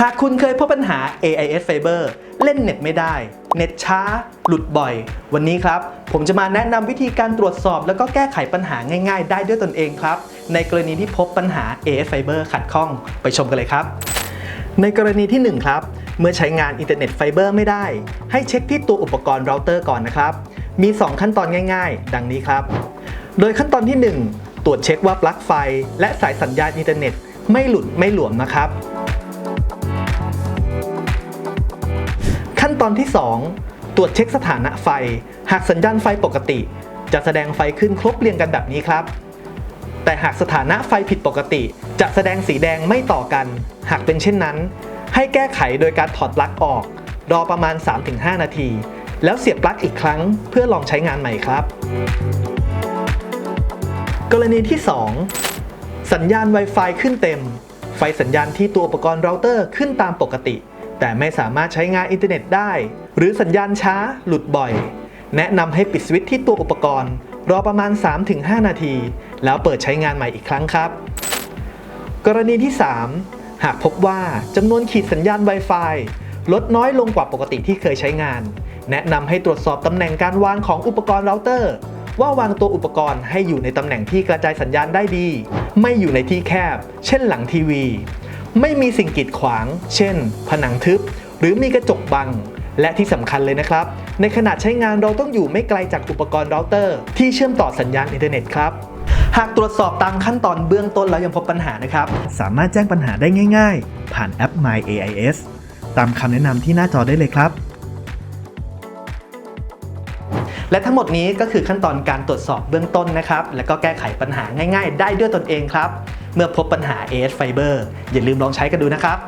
หากคุณเคยพบปัญหา AIS Fiber เล่นเน็ตไม่ได้ เน็ตช้า หลุดบ่อย วันนี้ครับ ผมจะมาแนะนำวิธีการตรวจสอบ แล้วก็แก้ไขปัญหาง่าย ๆ ได้ด้วยตนเองครับ ในกรณีที่พบปัญหา AIS Fiber ขัดข้อง ไปชมกันเลยครับ ในกรณีที่ 1 ครับ เมื่อใช้งานอินเทอร์เน็ตไฟเบอร์ไม่ได้ ให้เช็คที่ตัวอุปกรณ์เราเตอร์ก่อนนะครับ มี 2 ขั้นตอนง่าย ๆ ดังนี้ครับ โดยขั้นตอนที่ 1 ตรวจเช็คว่าปลั๊กไฟ และสายสัญญาณอินเทอร์เน็ต ไม่หลุดไม่หลวมนะครับ ขั้นตอนที่ 2 ตรวจเช็คสถานะไฟ หากสัญญาณไฟปกติ จะแสดงไฟขึ้นครบเรียงกันแบบนี้ครับ แต่หากสถานะไฟผิดปกติ จะแสดงสีแดงไม่ต่อกัน หากเป็นเช่นนั้น ให้แก้ไขโดยการถอดปลั๊กออก รอประมาณ 3-5 นาที แล้วเสียบปลั๊กอีกครั้ง เพื่อลองใช้งานใหม่ครับ กรณีที่ 2 สัญญาณ Wi-Fi ขึ้นเต็ม ไฟสัญญาณที่ตัวอุปกรณ์เราเตอร์ขึ้นตามปกติ แต่ไม่สามารถใช้งานอินเทอร์เน็ตได้ หรือสัญญาณช้าหลุดบ่อย แนะนำให้ปิดสวิตช์ที่ตัวอุปกรณ์ รอประมาณ 3-5 นาที แล้วเปิดใช้งานใหม่อีกครั้งครับ กรณีที่ 3 หากพบว่าจำนวนขีดสัญญาณ Wi-Fi ลดน้อยลงกว่าปกติที่เคยใช้งาน แนะนำให้ตรวจสอบตำแหน่งการวางของอุปกรณ์เราเตอร์ ว่าวางตัวอุปกรณ์ให้อยู่ในตำแหน่งที่กระจายสัญญาณได้ดี ไม่อยู่ในที่แคบ เช่นหลังทีวี ไม่มีสิ่งกีดขวาง เช่น ผนังทึบ หรือมีกระจกบัง และที่สำคัญเลยนะครับ ในขณะใช้งานเราต้องอยู่ไม่ไกลจากอุปกรณ์เราเตอร์ ที่เชื่อมต่อสัญญาณอินเทอร์เน็ตครับหากตรวจสอบตามขั้นตอนเบื้องต้นแล้วยังพบปัญหานะครับ สามารถแจ้งปัญหาได้ง่าย ๆ ผ่านแอป My AIS ตามคำแนะนำที่หน้าจอได้เลยครับ และทั้งหมดนี้ก็คือขั้นตอนการตรวจสอบเบื้องต้นนะครับ แล้วก็แก้ไขปัญหาง่าย ๆ ได้ด้วยตนเองครับ เมื่อพบปัญหา AS Fiber อย่าลืมลองใช้กันดูนะครับ